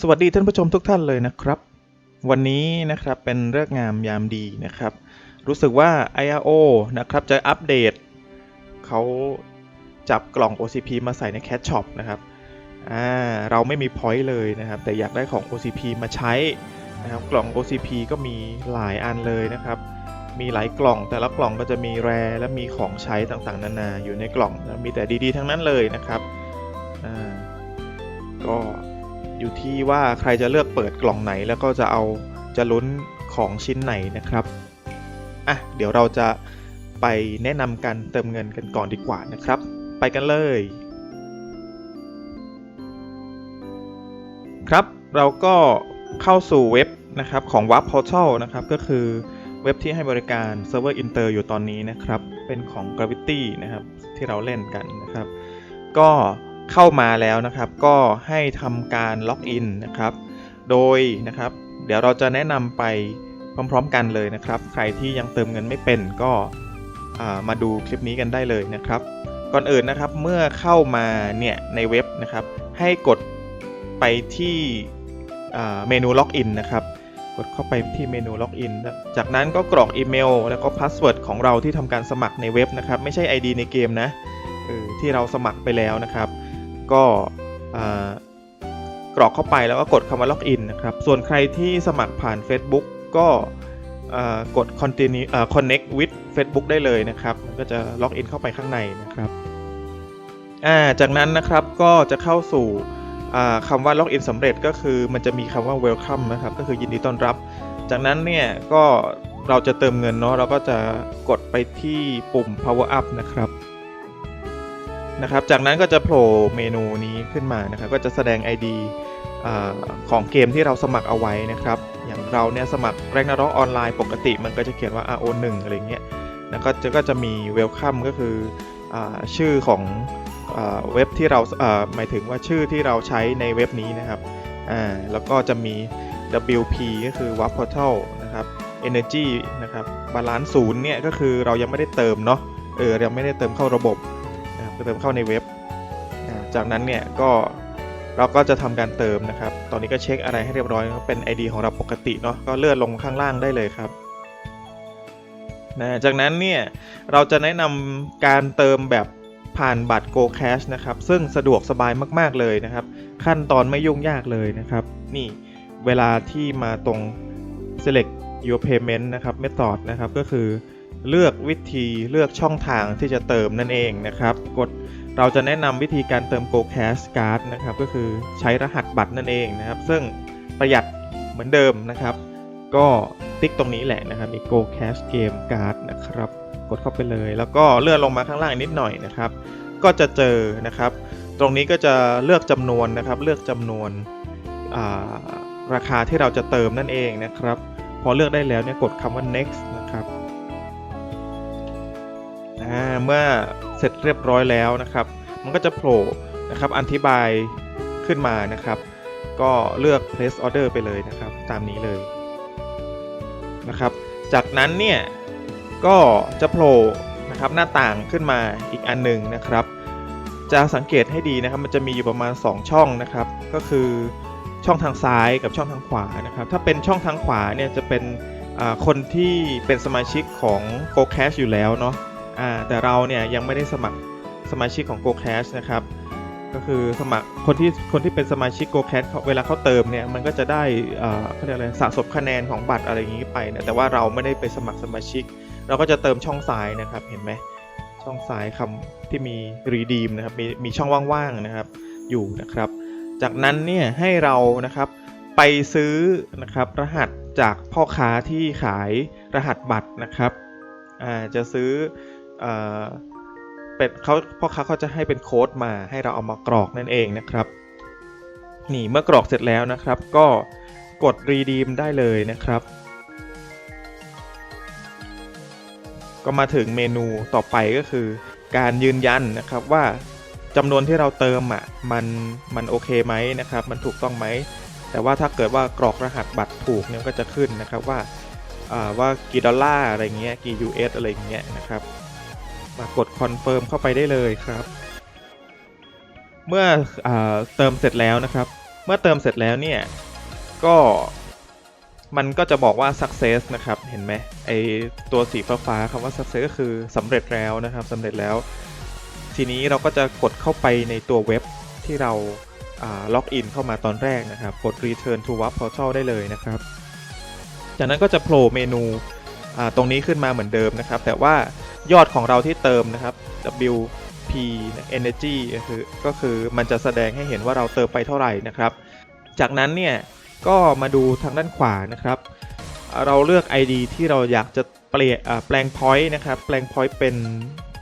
สวัสดีท่านผู้ชมทุกท่านเลยนะครับ วันนี้นะครับเป็นเรื่องงามยามดีนะครับ รู้สึกว่า IRO นะครับจะอัปเดตเขาจับกล่อง OCP มาใส่ใน Cat Shop นะครับอ่าเราไม่มี point เลยนะครับ แต่อยากได้ของ OCP มาใช้นะครับกล่อง OCP ก็มีหลายอันเลยนะครับ มีหลายกล่องแต่ละกล่องก็จะมีแรและมีของใช้ต่างๆ นานาอยู่ในกล่องนะมีแต่ดีๆ ทั้งนั้นเลยนะครับอ่า อยู่ที่ว่าใครจะเลือกเปิดกล่องไหน แล้วก็จะเอาจะลุ้นของชิ้นไหนนะครับอะเดี๋ยวเราจะไปแนะนำการเติมเงินกันก่อนดีกว่านะครับ ไปกันเลย ครับเราก็เข้าสู่เว็บนะครับของ w a p Portal นะครับก็คือเว็บที่ให้บริการเซิร์ฟเวอร์อินเตอร์อยู่ตอนนี้นะครับ เป็นของ Gravity นะครับที่เราเล่นกันนะครับ ก็เข้ามาแล้วนะครับ ก็ให้ทำการล็อกอินนะครับ โดยนะครับ เดี๋ยวเราจะแนะนำไปพร้อมๆกันเลยนะครับ ใครที่ยังเติมเงินไม่เป็นก็มาดูคลิปนี้กันได้เลยนะครับ ก่อนอื่นนะครับเมื่อเข้ามาเนี่ยในเว็บนะครับ ให้กดไปที่เมนูล็อกอินนะครับ กดเข้าไปที่เมนูล็อกอินจากนั้นก็กรอกอีเมล แล้วก็พาสเวิร์ดของเราที่ทำการสมัครในเว็บนะครับ ไม่ใช่ ID ในเกมนะที่เราสมัครไปแล้วนะครับ ก็กรอกเข้าไปแล้วก็กดคำว่าล็อกอินนะครับ ส่วนใครที่สมัครผ่าน Facebook ก็กด continue อ่า connect with Facebook ได้เลยนะครับ ก็จะล็อกอินเข้าไปข้างในนะครับาจากนั้นนะครับก็จะเข้าสู่คำว่าล็อกอินสำเร็จก็คือมันจะมีคำว่า welcome นะครับ ก็คือยินดีต้อนรับ จากนั้นเนี่ยก็เราจะเติมเงินเนาะเราก็จะกดไปที่ปุ่ม power up นะครับ นะครับ จากนั้นก็จะโผล่เมนูนี้ขึ้นมานะครับ ก็จะแสดง ID อของเกมที่เราสมัครเอาไว้นะครับ อย่างเราเนี่ยสมัคร r a g n a r o k ออนไลน์ปกติ มันก็จะเขียนว่า RO1 อะไรเงี้ยแล้วก็จะก็จะมี Welcome ก็คืออชื่อของอเว็บที่เราหมายถึงว่าชื่อที่เราใช้ในเว็บนี้นะครับอ่าแล้วก็จะมี WP ก็คือ w a p Portal นะครับ Energy นะครับ Balance ศูนย์เนี่ยก็คือเรายังไม่ได้เติมเนาะ เออยังไม่ได้เติมเข้าระบบะครับเติมเข้าในเว็บ จากนั้นเนี่ยก็เราก็จะทำการเติมนะครับ ตอนนี้ก็เช็คอะไรให้เรียบร้อยเป็น ID ของเราปกติเนาะ ก็เลื่อนลงข้างล่างได้เลยครับนะจากนั้นเนี่ยเราจะแนะนำการเติมแบบผ่านบัตร Go Cash นะครับ ซึ่งสะดวกสบายมาก ๆ เลยนะครับ ขั้นตอนไม่ยุ่งยากเลยนะครับ นี่เวลาที่มาตรง select your payment นะครับ method นะครับ ก็คือ เลือกวิธีเลือกช่องทางที่จะเติมนั่นเองนะครับกดเราจะแนะนำวิธีการเติม Go Cash Card นะครับก็คือใช้รหัสบัตรนั่นเองนะครับ ซึ่งประหยัดเหมือนเดิมนะครับ ก็ติ๊กตรงนี้แหละนะครับมี Go Cash Game Card นะครับ กดเข้าไปเลย แล้วก็เลื่อนลงมาข้างล่างนิดหน่อยนะครับ ก็จะเจอนะครับ ตรงนี้ก็จะเลือกจำนวนนะครับ เลือกจำนวนราคาที่เราจะเติมนั่นเองนะครับ พอเลือกได้แล้วเนี่ยกดคำว่า next เมื่อเสร็จเรียบร้อยแล้วนะครับ มันก็จะโผล่นะครับอธิบายขึ้นมานะครับ ก็เลือก place order ไปเลยนะครับ ตามนี้เลยนะครับ จากนั้นเนี่ยก็จะโผล่นะครับหน้าต่างขึ้นมาอีกอันหนึ่งนะครับ จะสังเกตให้ดีนะครับ มันจะมีอยู่ประมาณ 2 ช่องนะครับ ก็คือช่องทางซ้ายกับช่องทางขวานะครับ ถ้าเป็นช่องทางขวาเนี่ยจะเป็นคนที่เป็นสมาชิกของ Go Cash อยู่แล้วเนาะ อ่าแต่เราเนี่ยยังไม่ได้สมัครสมาชิกของ Go Cash นะครับก็คือสมัครคนที่คนที่เป็นสมาชิก Go Cash เวลาเขาเติมเนี่ยมันก็จะได้อ่าเขาเรียกอะไรสะสมคะแนนของบัตรอะไรอย่างนี้ไปนะแต่ว่าเราไม่ได้ไปสมัครสมาชิก เราก็จะเติมช่องซ้ายนะครับเห็นไหมช่องซ้ายคำที่มี redeem นะครับมีมีช่องว่างๆนะครับอยู่นะครับ จากนั้นเนี่ยให้เรานะครับไปซื้อนะครับรหัสจากพ่อค้าที่ขายรหัสบัตรนะครับอ่าจะซื้อ เป็นเขาพ่อค้าเขาจะให้เป็นโค้ดมาให้เราเอามากรอกนั่นเองนะครับ นี่เมื่อกรอกเสร็จแล้วนะครับ ก็กด redeem ได้เลยนะครับ ก็มาถึงเมนูต่อไปก็คือ การยืนยันนะครับว่าจำนวนที่เราเติมอะมันมันโอเคไหมนะครับ มันถูกต้องไหมแต่ว่าถ้าเกิดว่ากรอกรหัสบัตรถูกเนี่ยก็จะขึ้นนะครับว่าอ่าว่ากี่ดอลลาร์อะไรเงี้ยกี่ US อะไรเงี้ยนะครับ มากดคอนเฟิร์มเข้าไปได้เลยครับ เมื่ออเติมเสร็จแล้วนะครับ เมื่อเติมเสร็จแล้วเนี่ยก็มันก็จะบอกว่า success นะครับ เห็นไหมไอตัวสีฟ้าๆคำว่า success ก็คือสำเร็จแล้วนะครับสำเร็จแล้ว ทีนี้เราก็จะกดเข้าไปในตัวเว็บที่เราล็อกอินเข้ามาตอนแรกนะครับ กด return to web portal ได้เลยนะครับ จากนั้นก็จะโผล่เมนูตรงนี้ขึ้นมาเหมือนเดิมนะครับ แต่ว่า ยอดของเราที่เติมนะครับ WP Energy ก็คือก็คือมันจะแสดงให้เห็นว่าเราเติมไปเท่าไหร่นะครับ จากนั้นเนี่ยก็มาดูทางด้านขวานะครับ เราเลือก ID ที่เราอยากจะเปลี่ยนแปลง point นะครับ แปลง point เป็น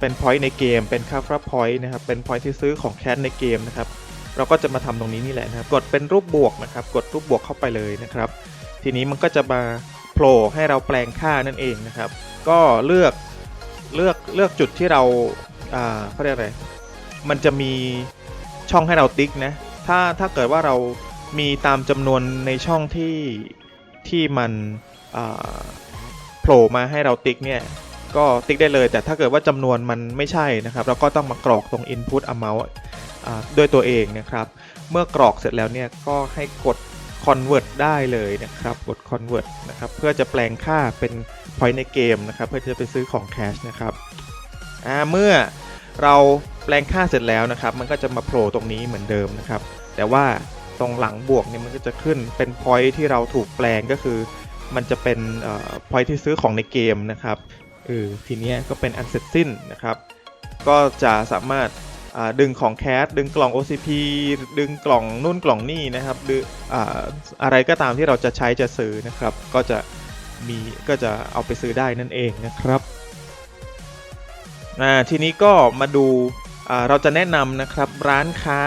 เป็น point ในเกม เป็นค่า point นะครับ เป็น point ที่ซื้อของแคสในเกมนะครับ เราก็จะมาทำตรงนี้นี่แหละนะครับ กดเป็นรูปบวกนะครับ กดรูปบวกเข้าไปเลยนะครับ ทีนี้มันก็จะมาโผล่ให้เราแปลงค่านั่นเองนะครับ ก็เลือก เลือกเลือกจุดที่เราอ่าเขาเรียกอะไร มันจะมีช่องให้เราติ๊กนะ ถ้าถ้าเกิดว่าเรามีตามจำนวนในช่องที่ที่มันโผล่มาให้เราติ๊กเนี่ยก็ติ๊กได้เลย แต่ถ้าเกิดว่าจำนวนมันไม่ใช่นะครับ เราก็ต้องมากรอกตรง input amount อ่าด้วยตัวเองนะครับ เมื่อกรอกเสร็จแล้วเนี่ยก็ให้กด convert ได้เลยนะครับ กด convert นะครับ เพื่อจะแปลงค่าเป็น point ในเกมนะครับเพื่อจะไปซื้อของ cash นะครับอ่าเมื่อเราแปลงค่าเสร็จแล้วนะครับ มันก็จะมาโผล่ตรงนี้เหมือนเดิมนะครับ แต่ว่าตรงหลังบวกเนี่ยมันก็จะขึ้นเป็น point ที่เราถูกแปลงก็คือ มันจะเป็นอ่อ point ที่ซื้อของในเกมนะครับเออทีเนี้ยก็เป็นอันเสร็จสิ้นนะครับ ก็จะสามารถอ่าดึงของแคสดึงกล่อง OCP ดึงกล่องนู่นกล่องนี่นะครับหรืออาอะไรก็ตามที่เราจะใช้จะซื้อนะครับ ก็จะ มีก็จะเอาไปซื้อได้นั่นเองนะครับทีนี้ก็มาดูเราจะแนะนำนะครับร้านค้า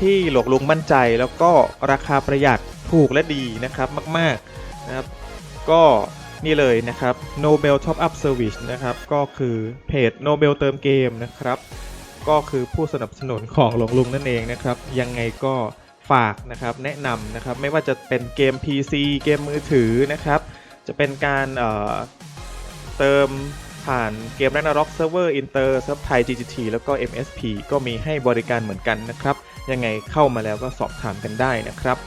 ที่หลวงลุงมั่นใจแล้วก็ราคาประหยัดถูกและดีนะครับมากๆนะครับก็นี่เลยนะครับ Nobel Top Up Service นะครับก็คือเพจ Nobel เติมเกมนะครับก็คือผู้สนับสนุนของหลวงลุงนั่นเองนะครับยังไงก็ฝากนะครับแนะนำนะครับไม่ว่าจะเป็นเกม PC เกมมือถือนะครับ จะเป็นการเอ่อเติมผ่านเกม Ragnarok Server Inter เซิร์ฟไทย GGT แล้วก็ MSP ก็มีให้บริการเหมือนกันนะครับ ยังไงเข้ามาแล้วก็สอบถามกันได้นะครับ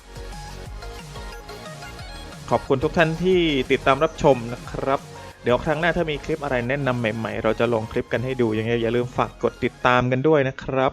ขอบคุณทุกท่านที่ติดตามรับชมนะครับ เดี๋ยวครั้งหน้าถ้ามีคลิปอะไรแนะนำใหม่ ๆ เราจะลงคลิปกันให้ดูยังไงอย่าลืมฝากกดติดตามกันด้วยนะครับ